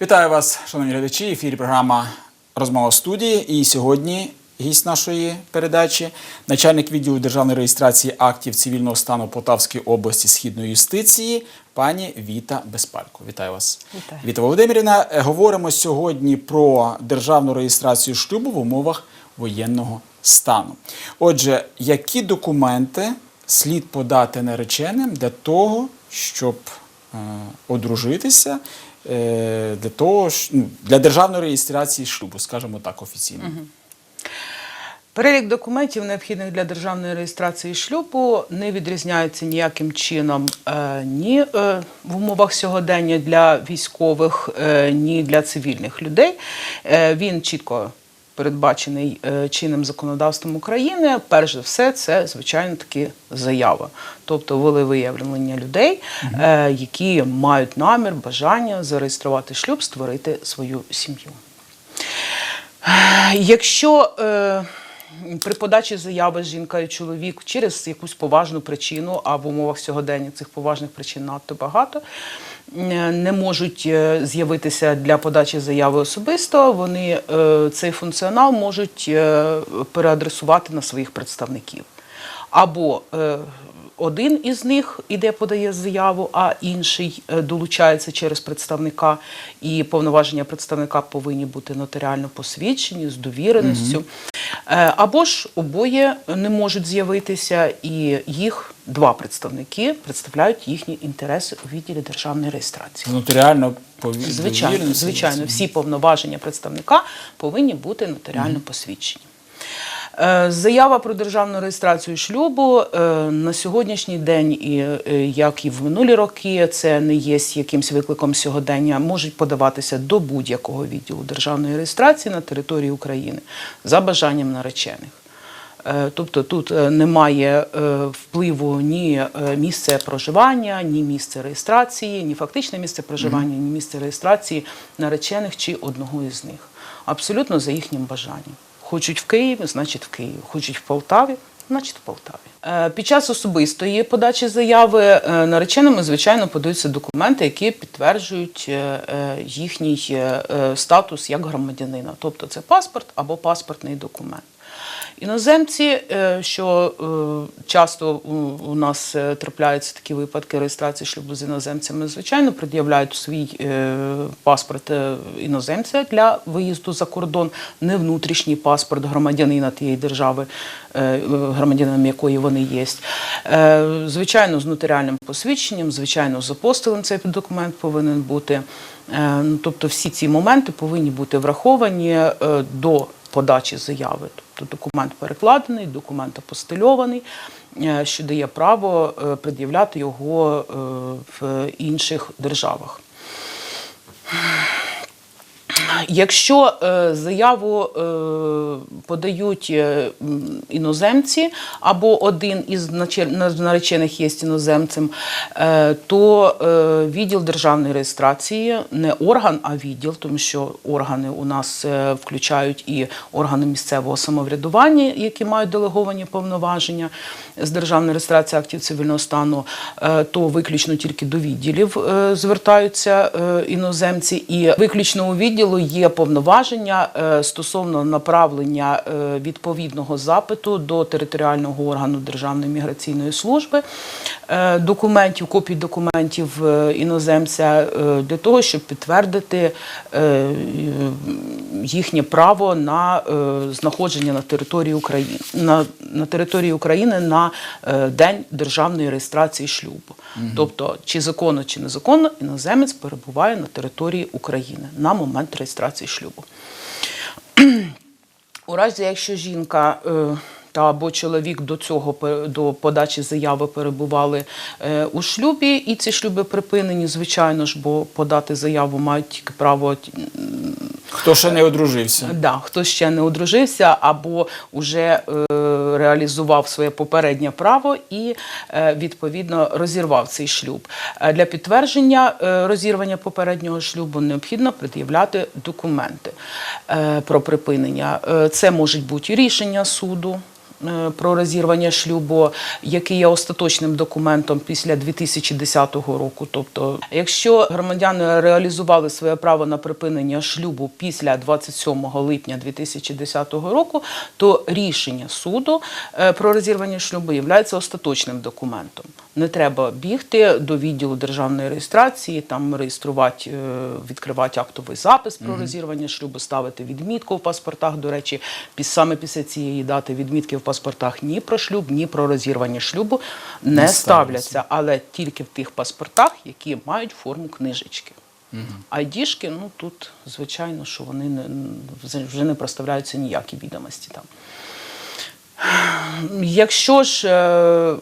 Вітаю вас, шановні глядачі. Ефірі програма Розмова студії. І сьогодні гість нашої передачі, начальник відділу державної реєстрації актів цивільного стану Полтавської області східної юстиції, пані Віта Безпалько. Вітаю вас. Вітаю. Віта Володимирівна. Е, Говоримо сьогодні про державну реєстрацію шлюбу в умовах воєнного стану. Отже, які документи слід подати нареченим для того, щоб е, одружитися, е, для того, ж- ну, для державної реєстрації шлюбу, скажімо так, офіційно. Перелік документів, необхідних для державної реєстрації шлюбу, не відрізняється ніяким чином е, ні е, в умовах сьогодення для військових, е, ні для цивільних людей. Він чітко передбачений чинним законодавством України. Перш за все, це звичайно таки заява, тобто волевиявлення людей, які мають намір, бажання зареєструвати шлюб, створити свою сім'ю. Якщо при подачі заяви жінка і чоловік через якусь поважну причину, а в умовах сьогодення цих поважних причин надто багато, не можуть е, з'явитися для подачі заяви особисто, вони е, цей функціонал можуть е, переадресувати на своїх представників. Або один із них іде, подає заяву, а інший е, долучається через представника, і повноваження представника повинні бути нотаріально посвідчені з довіреністю. Е, Або ж обоє не можуть з'явитися, і їх два представники представляють їхні інтереси у відділі державної реєстрації. Нотаріально пові- Звичайно, звичайно, всі повноваження представника повинні бути нотаріально посвідчені. Е, Заява про державну реєстрацію шлюбу е, на сьогоднішній день, і е, як і в минулі роки, це не є якимсь викликом сьогодення, можуть подаватися до будь-якого відділу державної реєстрації на території України за бажанням наречених. Тобто тут немає впливу ні місце проживання, ні місце реєстрації, ні фактичне місце проживання, ні місце реєстрації наречених чи одного із них. Абсолютно за їхнім бажанням. Хочуть в Києві, значить в Києві. Хочуть в Полтаві, значить в Полтаві. Е, Під час особистої подачі заяви е, нареченими, звичайно, подаються документи, які підтверджують е, їхній статус як громадянина. Тобто це паспорт або паспортний документ. Іноземці, е, що е, часто у- нас е, трапляються такі випадки реєстрації шлюбу з іноземцями, звичайно, пред'являють свій паспорт іноземця для виїзду за кордон, не внутрішній паспорт громадянина тієї держави, громадянином якої вони є. Звичайно, з нотаріальним посвідченням, звичайно, з апостолем цей документ повинен бути. Ну, Тобто всі ці моменти повинні бути враховані до подачі заяви. Тобто документ перекладений, документ апостильований, е, що дає право е, пред'являти його е, в інших державах. Якщо е, заяву е, подають е, іноземці або один із наречених є іноземцем, то відділ державної реєстрації не орган, а відділ, тому що органи у нас включають і органи місцевого самоврядування, які мають делеговані повноваження з державної реєстрації актів цивільного стану, то виключно тільки до відділів звертаються іноземці, і виключно у відділу є повноваження е, стосовно направлення е, відповідного запиту до територіального органу Державної міграційної служби е, документів, копій документів іноземця для того, щоб підтвердити їхнє право на знаходження на території України на, на території України на день державної реєстрації шлюбу. Тобто, чи законно, чи незаконно, іноземець перебуває на території України на момент реєстрації шлюбу. У разі, якщо жінка е, та або чоловік до цього до подачі заяви перебували е, у шлюбі, і ці шлюби припинені, звичайно ж, бо подати заяву мають тільки право Хто ще не одружився? Да, хто ще не одружився або вже е, реалізував своє попереднє право і е, відповідно розірвав цей шлюб. Е, Для підтвердження е, розірвання попереднього шлюбу необхідно пред'являти документи е, про припинення. Е, Це можуть бути рішення суду. Е, Про розірвання шлюбу, який є остаточним документом після 2010 року. Тобто, якщо громадяни реалізували своє право на припинення шлюбу після 27 липня 2010 року, то рішення суду е, про розірвання шлюбу є остаточним документом. Не треба бігти до відділу державної реєстрації, там реєструвати, е, відкривати актовий запис про розірвання шлюбу, ставити відмітку в паспортах. До речі, саме після цієї дати відмітки в паспортах ні про шлюб, ні про розірвання шлюбу не, Не ставляться, ставляться. але тільки в тих паспортах, які мають форму книжечки. Айдішки, ну тут, звичайно, що вони не, вже- не проставляються ніякі відомості там. Якщо ж е,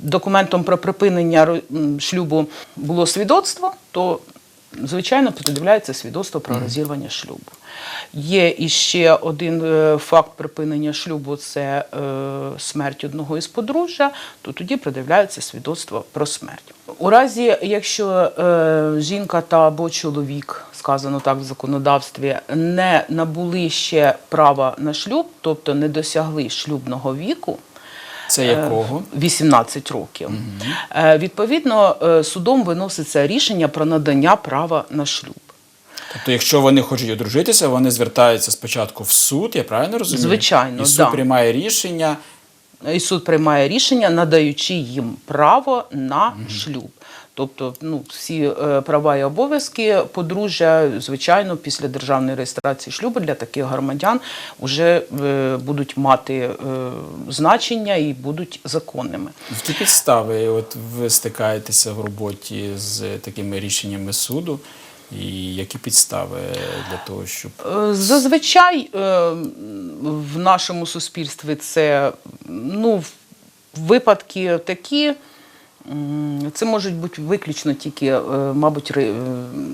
документом про припинення шлюбу було свідоцтво, то звичайно пред'являється свідоцтво про розірвання шлюбу. Є іще один е, факт припинення шлюбу це е, смерть одного із подружжя, то тоді пред'являється свідоцтво про смерть. У разі, якщо е, жінка та або чоловік, сказано так в законодавстві, не набули ще права на шлюб, тобто не досягли шлюбного віку, Це якого? 18 років. Е, Відповідно, судом виноситься рішення про надання права на шлюб. Тобто, якщо вони хочуть одружитися, вони звертаються спочатку в суд, я правильно розумію? Звичайно, І суд да. приймає рішення. І суд приймає рішення, надаючи їм право на шлюб. Тобто, ну, всі е, права і обов'язки подружжя, звичайно, після державної реєстрації шлюбу для таких громадян вже е, будуть мати е, значення і будуть законними. Які підстави от ви стикаєтеся в роботі з такими рішеннями суду? І які підстави для того, щоб Е, Зазвичай е, в нашому суспільстві це ну, випадки такі. Це можуть бути виключно тільки, е, мабуть,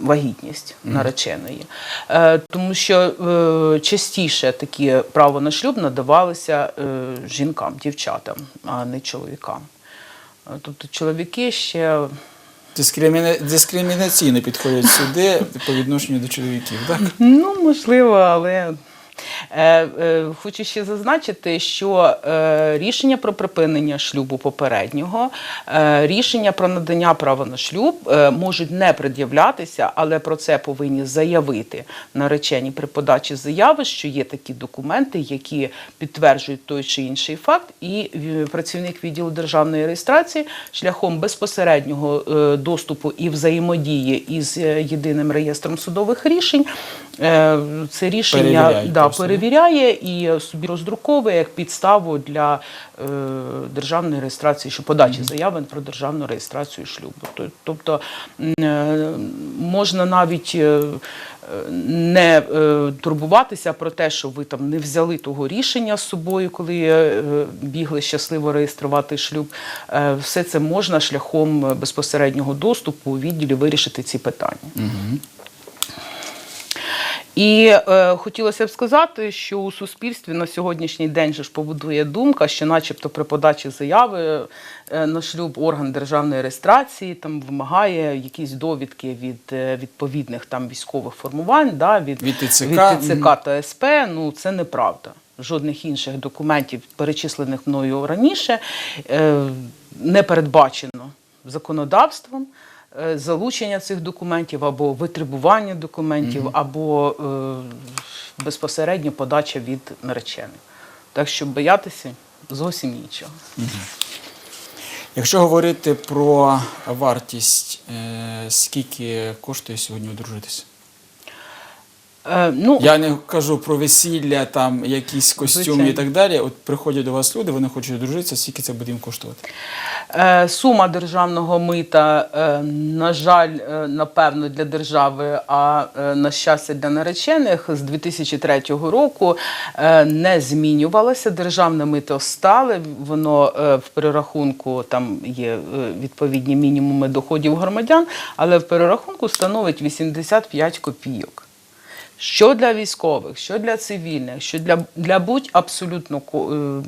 вагітність нареченої. Тому що частіше такі право на шлюб надавалися жінкам, дівчатам, а не чоловікам. Тобто чоловіки ще дискриміна... дискримінаційно підходять сюди по відношенню до чоловіків, так? Ну, можливо, але хочу ще зазначити, що е, рішення про припинення шлюбу попереднього, е, рішення про надання права на шлюб е, можуть не пред'являтися, але про це повинні заявити наречені при подачі заяви, що є такі документи, які підтверджують той чи інший факт, і е, працівник відділу державної реєстрації шляхом безпосереднього е, доступу і взаємодії із е, єдиним реєстром судових рішень. е, Це рішення Да, перевіряє і собі роздруковує як підставу для е, державної реєстрації, що подачі заяви про державну реєстрацію шлюбу. Тобто е, можна навіть е, не е, турбуватися про те, що ви там не взяли того рішення з собою, коли е, бігли щасливо реєструвати шлюб. Е, Все це можна шляхом безпосереднього доступу у відділі вирішити ці питання. І е, хотілося б сказати, що у суспільстві на сьогоднішній день же ж побудує думка, що, начебто, при подачі заяви е, на шлюб орган державної реєстрації там вимагає якісь довідки від е, відповідних там військових формувань, да, від, Від ТЦК. від ТЦК та СП. Ну це неправда. Жодних інших документів, перечислених мною раніше, е, не передбачено законодавством залучення цих документів або витребування документів, або е, безпосередньо подача від наречених. Так що боятися зовсім нічого. Якщо говорити про вартість, е, скільки коштує сьогодні одружитися? Е, ну, Я не кажу про весілля, там якісь костюми Звичайно. і так далі. От приходять до вас люди, вони хочуть одружитися, скільки це буде їм коштувати? Е, Сума державного мита, е, на жаль, е, напевно, для держави, а е, на щастя для наречених з 2003 року е, не змінювалася. Державне мито стале, воно е, в перерахунку там є е, відповідні мінімуми доходів громадян, але в перерахунку становить 85 копійок. Що для військових, що для цивільних, що для, для будь абсолютно е,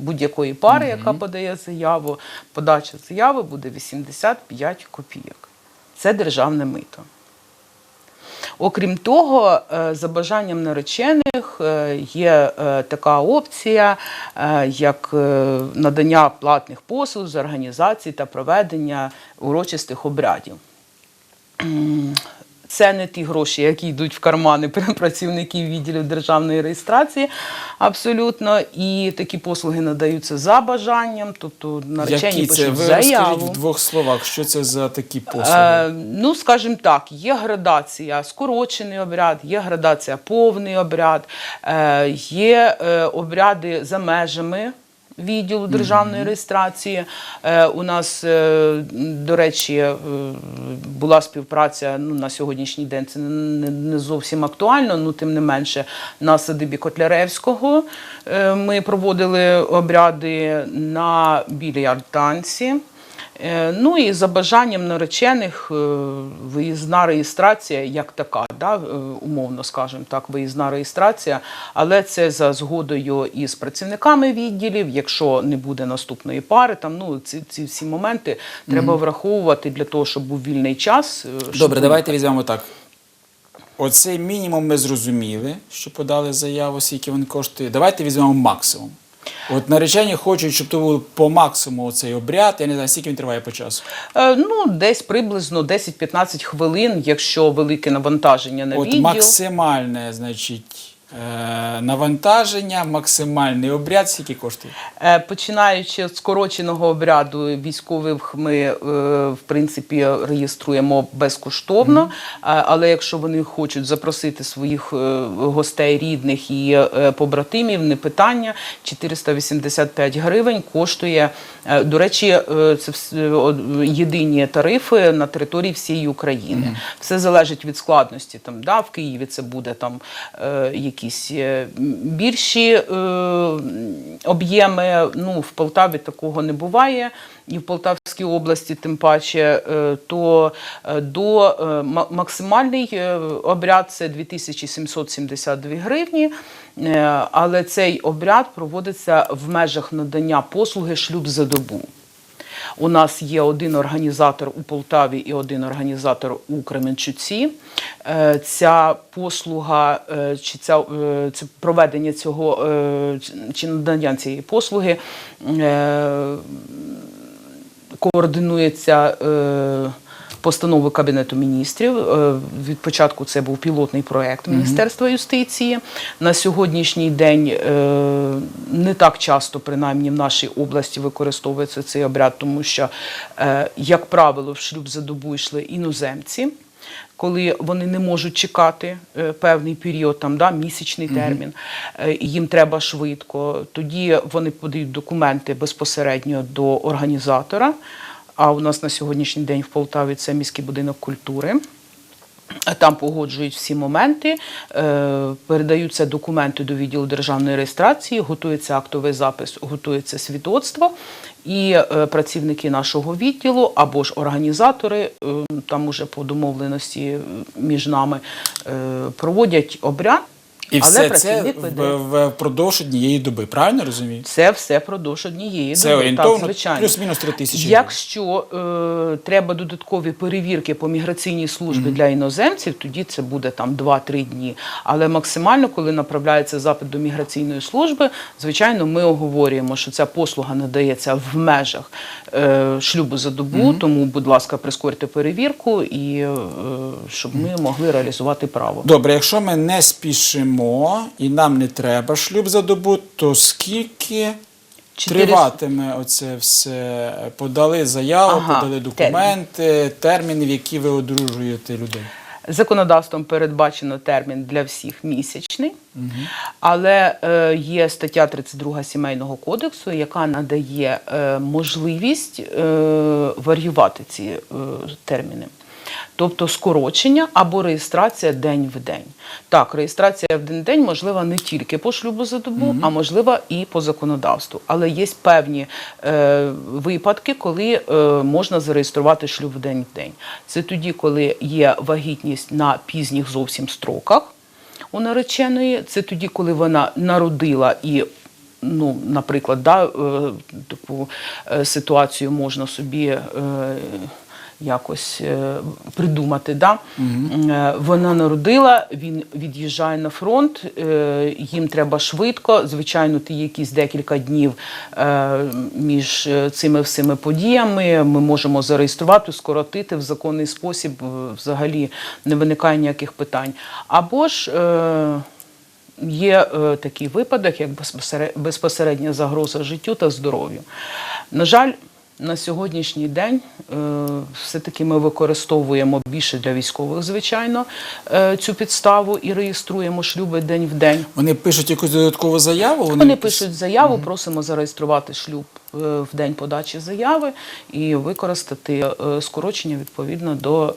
будь-якої пари, яка подає заяву, подача заяви буде 85 копійок. Це державне мито. Окрім того, е, за бажанням наречених е, є така опція, як надання платних послуг з організації та проведення урочистих обрядів. Це не ті гроші, які йдуть в кармани працівників відділів державної реєстрації, абсолютно. І такі послуги надаються за бажанням, тобто наречені Які це? Ви розкажіть в двох словах, що це за такі послуги? Е, ну, скажімо так, є градація скорочений обряд, є градація повний обряд, е, є е, обряди за межами. Відділу державної реєстрації Е, у нас, е, до речі, е, була співпраця ну, на сьогоднішній день. Це не, не зовсім актуально, ну тим не менше на садибі Котляревського ми проводили обряди на більярд танці. Е, Ну і за бажанням наречених е, виїзна реєстрація як така, да, е, умовно скажемо так, виїзна реєстрація, але це за згодою із працівниками відділів. Якщо не буде наступної пари, там ну ці, ці всі моменти треба враховувати для того, щоб був вільний час. щоб Добре, давайте візьмемо так. Оцей мінімум ми зрозуміли, що подали заяву, скільки він коштує. Давайте візьмемо максимум. От наречені хочуть, щоб то був по максимуму цей обряд. Я не знаю, скільки він триває по часу. Е, Ну, десь приблизно 10-15 хвилин, якщо велике навантаження на От відділ. максимальне, значить, навантаження, максимальний обряд, скільки коштує? Е, Починаючи з скороченого обряду військових, ми е, в принципі реєструємо безкоштовно. Е, Але якщо вони хочуть запросити своїх е, гостей, рідних і е, побратимів, не питання. 485 гривень коштує. Е, До речі, е, це вс- єдині тарифи на території всієї України. Все залежить від складності. Там да, в Києві це буде там е, якісь е, більші е, об'єми. Ну в Полтаві такого не буває. І в Полтавській області, тим паче, е, то е, до е, ма- максимальний е, обряд це 2772 гривні. Е, Але цей обряд проводиться в межах надання послуги шлюб за добу. У нас є один організатор у Полтаві і один організатор у Кременчуці. Е, Ця послуга е, чи ця, проведення цього чи надання цієї послуги координується постановою Кабінету міністрів. Е, від початку це був пілотний проект Міністерства юстиції. На сьогоднішній день е, не так часто, принаймні в нашій області, використовується цей обряд, тому що, е, як правило, в шлюб за добу йшли іноземці. Коли вони не можуть чекати певний період, там да, місячний термін, і їм треба швидко. Тоді вони подають документи безпосередньо до організатора. А у нас на сьогоднішній день в Полтаві це міський будинок культури. Там погоджують всі моменти, е, передаються документи до відділу державної реєстрації, готується актовий запис, готується свідоцтво, і е, працівники нашого відділу або ж організатори, е, там уже по домовленості між нами, проводять обряд, І але все це працівник веде. в- впродовж однієї доби, правильно розумію? Це все продовж однієї Це доби. орієнтовно так, звичайно. плюс-мінус 3 тисячі гривень. Якщо е, треба додаткові перевірки по міграційній службі для іноземців, тоді це буде там 2-3 дні. Але максимально, коли направляється запит до міграційної служби, звичайно, ми оговорюємо, що ця послуга надається в межах е, шлюбу за добу. Тому, будь ласка, прискорте перевірку і е, щоб ми могли реалізувати право. Добре, якщо ми не спішимо і нам не треба шлюб за добу, то скільки Чотири- триватиме оце все? Подали заяву, Ага, подали документи, терміни, в які ви одружуєте людей. Законодавством передбачено термін для всіх місячний, але е, є стаття 32 сімейного кодексу, яка надає е, можливість е, варіювати ці е, терміни. Тобто скорочення або реєстрація день в день. Так, реєстрація в день в день можлива не тільки по шлюбу за добу, а можлива і по законодавству. Але є певні е, випадки, коли е, можна зареєструвати шлюб в день в день. Це тоді, коли є вагітність на пізніх зовсім строках у нареченої. Це тоді, коли вона народила і. Ну, наприклад, да, е, таку е, ситуацію можна собі е, якось е, придумати. Да? Е, Вона народила, він від'їжджає на фронт, е, їм треба швидко. Звичайно, ті якісь декілька днів між цими всіми подіями ми можемо зареєструвати, скоротити в законний спосіб, взагалі не виникає ніяких питань. Або ж Є е, такий випадок, як безпосере- безпосередня загроза життю та здоров'ю. На жаль, на сьогоднішній день е, все-таки ми використовуємо більше для військових, звичайно, е, цю підставу і реєструємо шлюби день в день. Вони пишуть якусь додаткову заяву. Вони вони пишуть заяву, просимо зареєструвати шлюб в день подачі заяви і використати е, скорочення відповідно до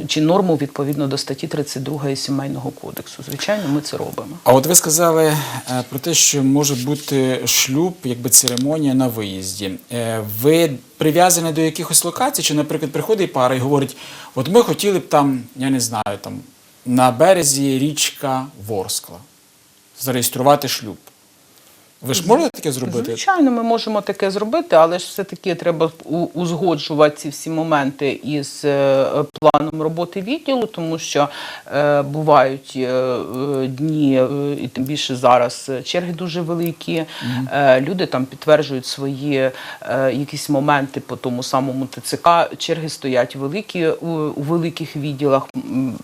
е, чи норму відповідно до статті 32 Сімейного кодексу. Звичайно, ми це робимо. А от ви сказали е, про те, що може бути шлюб, якби церемонія на виїзді. Е, Ви прив'язані до якихось локацій, чи, наприклад, приходить пара і говорить: от ми хотіли б там, я не знаю, там на березі річка Ворскла зареєструвати шлюб. Ви ж можете таке зробити? Звичайно, ми можемо таке зробити, але ж все-таки треба у- узгоджувати ці всі моменти із е, планом роботи відділу, тому що е, бувають е, е, дні, е, і тим більше зараз е, черги дуже великі. Е, люди там підтверджують свої е, якісь моменти по тому самому ТЦК. Черги стоять великі у, у великих відділах, м,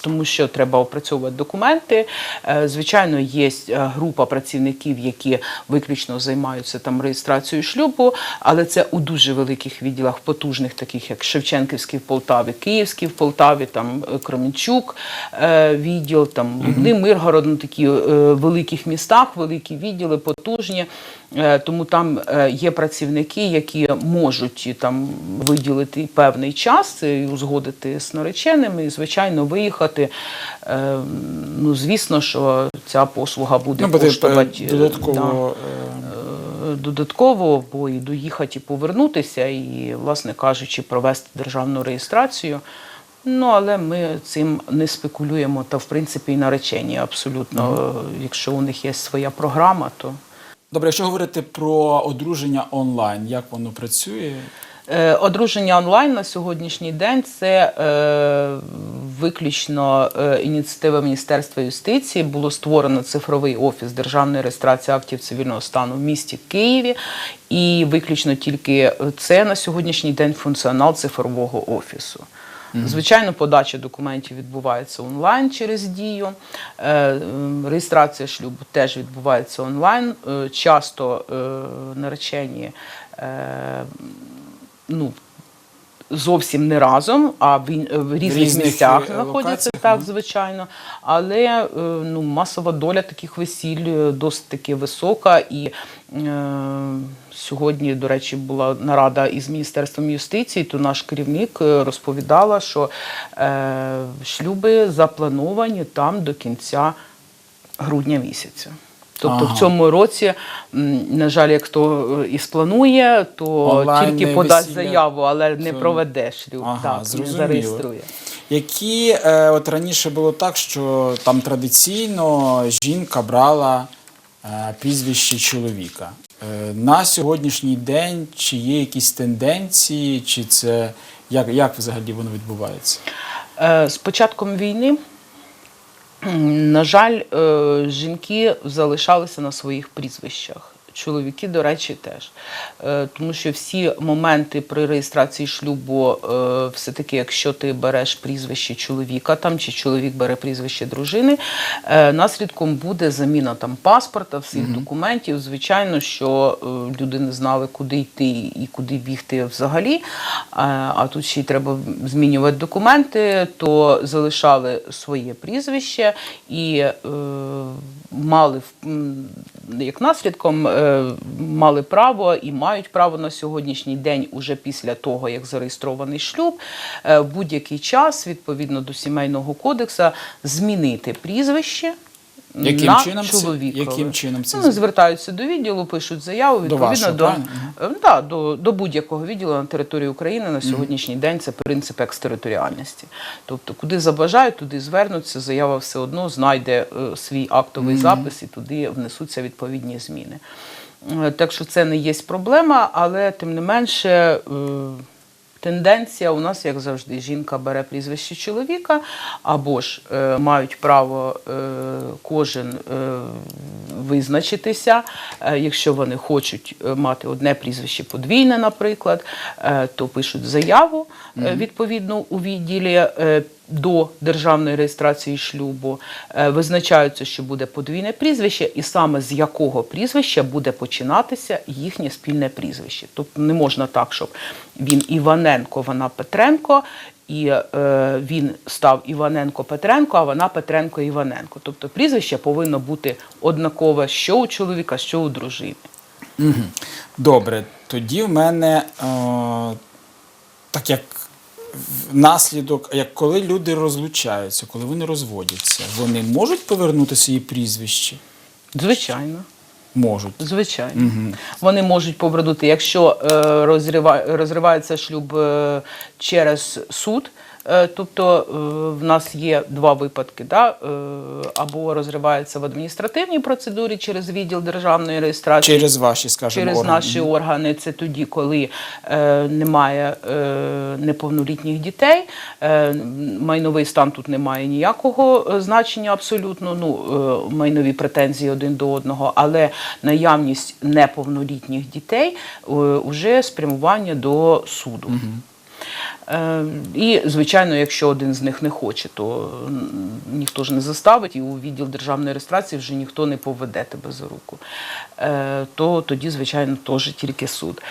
тому що треба опрацьовувати документи. Е, Звичайно, є е, група працівників, які виключно займаються там реєстрацією шлюбу, але це у дуже великих відділах, потужних, таких як Шевченківський в Полтаві, Київський в Полтаві, там е, Кременчук е, відділ, там Лубни, Миргород, ну, такі е, великих містах, великі відділи, потужні. Е, Тому там е, є працівники, які можуть там виділити певний час і узгодити з нареченими, і звичайно виїхати. Е, Ну, звісно, що ця послуга буде Ну, коштувати е, е, додатково. е, е, додатково, бо і доїхати і повернутися, і, власне кажучи, провести державну реєстрацію. Ну, але ми цим не спекулюємо, та в принципі і наречені абсолютно. Е, Якщо у них є своя програма, то. Добре, якщо говорити про одруження онлайн, як воно працює? Е, Одруження онлайн на сьогоднішній день це е, виключно е, ініціатива Міністерства юстиції. Було створено цифровий офіс державної реєстрації актів цивільного стану в місті Києві, і виключно тільки це на сьогоднішній день функціонал цифрового офісу. Звичайно, подача документів відбувається онлайн через дію. Е, Реєстрація шлюбу теж відбувається онлайн. Е, Часто е, наречені ну, зовсім не разом, а в, ін- в різних, різних, місцях е, знаходяться, так, звичайно. Але е, ну, масова доля таких весіль е, досить таки висока. І е, сьогодні, до речі, була нарада із Міністерством юстиції, то наш керівник розповідала, що е, шлюби заплановані там до кінця грудня місяця. Тобто Ага. в цьому році, на жаль, як хто е, і спланує, то Онлайн тільки подасть весілля. заяву, але не проведе шлюб, Ага, так, не зареєструє. Які е, от раніше було так, що там традиційно жінка брала е, прізвище чоловіка. Е, на сьогоднішній день чи є якісь тенденції, чи це як, як взагалі воно відбувається? Е, З початком війни, на жаль, е, жінки залишалися на своїх прізвищах. Чоловіки, до речі, теж. Е, Тому що всі моменти при реєстрації шлюбу, е, все-таки, якщо ти береш прізвище чоловіка там, чи чоловік бере прізвище дружини, е, наслідком буде заміна там паспорта, всіх документів. Звичайно, що люди не знали, куди йти і куди бігти взагалі. А, тут ще й треба змінювати документи, то залишали своє прізвище і е, мали в- як наслідком е, мали право і мають право на сьогоднішній день, уже після того, як зареєстрований шлюб, е, будь-який час, відповідно до сімейного кодексу, змінити прізвище. Яким на чином це- яким чином це Ну, змін- звертаються до відділу, пишуть заяву До відповідно вашого, до, правильно? Е, да, до, до будь-якого відділу на території України на сьогоднішній день це принцип екстериторіальності. Тобто, куди забажають, туди звернуться, заява все одно знайде е, свій актовий запис і туди внесуться відповідні зміни. Е, Так що це не є проблема, але тим не менше. е, Тенденція у нас, як завжди, жінка бере прізвище чоловіка, або ж е, мають право е, кожен е, визначитися, е, якщо вони хочуть е, мати одне прізвище подвійне, наприклад, е, то пишуть заяву відповідно у відділі. е, до державної реєстрації шлюбу е, визначаються, що буде подвійне прізвище, і саме з якого прізвища буде починатися їхнє спільне прізвище. Тобто не можна так, щоб він Іваненко, вона Петренко, і е, він став Іваненко Петренко, а вона Петренко Іваненко. Тобто прізвище повинно бути однакове що у чоловіка, що у дружини. Добре, тоді в мене е, так як наслідок, як коли люди розлучаються, коли вони розводяться, вони можуть повернути свої прізвище? Звичайно. Можуть. Звичайно, вони можуть повернути, якщо е, розрива, розривається шлюб е, через суд. Е, Тобто е, в нас є два випадки: да? е, або розривається в адміністративній процедурі через відділ державної реєстрації, Через ваші, скажімо, через органи. наші органи. Це тоді, коли немає неповнолітніх дітей. Майновий стан тут не має ніякого значення абсолютно. Ну, майнові претензії один до одного, але наявність неповнолітніх дітей уже спрямування до суду. Е, І, звичайно, якщо один з них не хоче, то ніхто ж не заставить, і у відділ державної реєстрації вже ніхто не поведе тебе за руку. Е, То тоді, звичайно, теж тільки суд.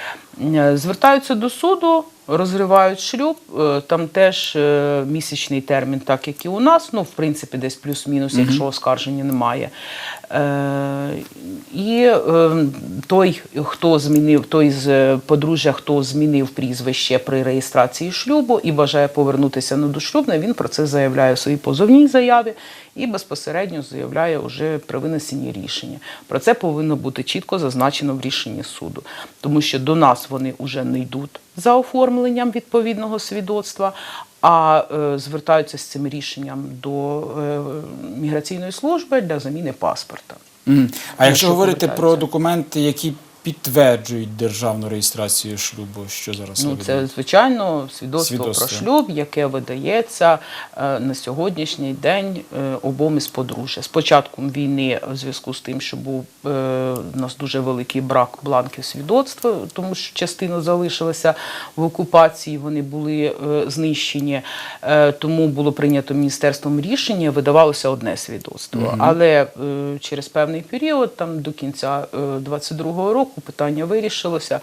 Е, Звертаються до суду, розривають шлюб, е, там теж місячний термін, так як і у нас, ну, в принципі, десь плюс-мінус, якщо оскарження немає. І е, той, хто змінив, той з подружжя, хто змінив прізвище при реєстрації шлюбу і бажає повернутися на дошлюбне, він про це заявляє у своїй позовній заяві і безпосередньо заявляє уже при винесенні рішення. Про це повинно бути чітко зазначено в рішенні суду, тому що до нас вони вже не йдуть за оформленням відповідного свідоцтва. А е, звертаються з цим рішенням до е, міграційної служби для заміни паспорта. А якщо що говорити про документи, які підтверджують державну реєстрацію шлюбу, що зараз Ну, це звичайно свідоцтво, Свідоцтво. про шлюб, яке видається е, на сьогоднішній день е, обом із подружжя. З початком війни, в зв'язку з тим, що був е, у нас дуже великий брак бланків свідоцтва, тому що частина залишилася в окупації, вони були е, знищені. Е, тому було прийнято міністерством рішення, видавалося одне свідоцтво. Але е, через певний період, там до кінця 22-го року, питання вирішилося.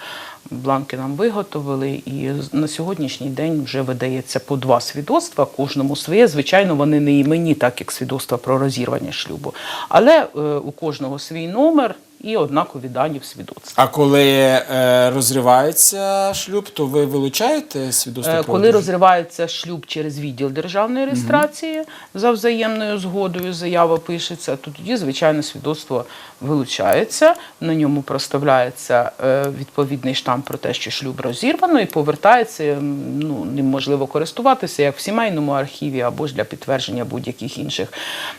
Бланки нам виготовили, і на сьогоднішній день вже видається по два свідоцтва, кожному своє. Звичайно, вони не іменні, так як свідоцтва про розірвання шлюбу. Але е, у кожного свій номер і однакові дані в свідоцтві. А коли е, розривається шлюб, то ви вилучаєте свідоцтво Е, Коли розривається шлюб через відділ державної реєстрації за взаємною згодою, заява пишеться, то тоді, звичайно, свідоцтво вилучається, на ньому проставляється е, відповідний штамп про те, що шлюб розірвано, і повертається, ну, ним можливо користуватися як в сімейному архіві або ж для підтвердження будь-яких інших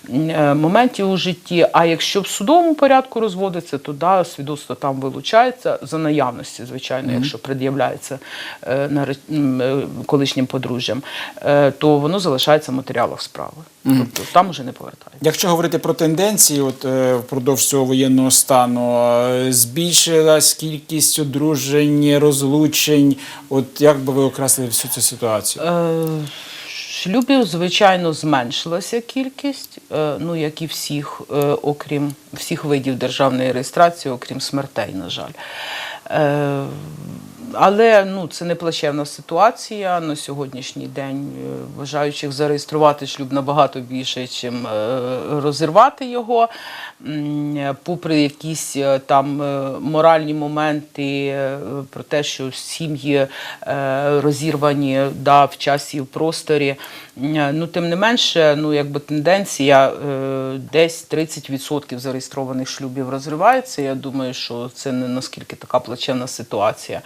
е, моментів у житті. А якщо в судовому порядку розводиться, записується туди, свідоцтво там вилучається за наявності, звичайно, якщо пред'являється е, е, колишнім подружжям, е, то воно залишається в матеріалах справи. Тобто там уже не повертається. Якщо говорити про тенденції, от е, впродовж цього воєнного стану е, збільшилась кількість одружень, розлучень. От як би ви окреслили всю цю ситуацію? Е, Шлюбів, звичайно, зменшилася кількість, е, ну як і всіх, е, окрім всіх видів державної реєстрації, окрім смертей, на жаль. Е, Але ну, це не плачевна ситуація. На сьогоднішній день е, бажаючих зареєструвати шлюб набагато більше, ніж розірвати його. Е, Попри якісь е, там е, моральні моменти е, про те, що сім'ї е, розірвані да, в часі в просторі. Ну, тим не менше, ну, якби тенденція е, десь 30% зареєстрованих шлюбів розривається. Я думаю, що це не наскільки така плачевна ситуація.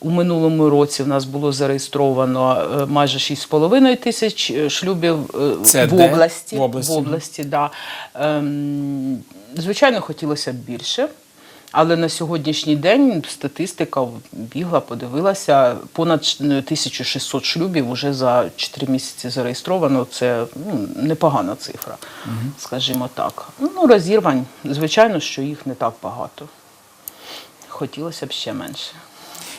У минулому році в нас було зареєстровано е, майже 6,5 тисяч е, шлюбів е, Це в де? області. В області. В області да. Ем, звичайно, хотілося б більше. Але на сьогоднішній день статистика бігла, подивилася, понад 1600 шлюбів вже за 4 місяці зареєстровано. Це ну, непогана цифра, скажімо так. Ну, розірвань, звичайно, що їх не так багато. Хотілося б ще менше.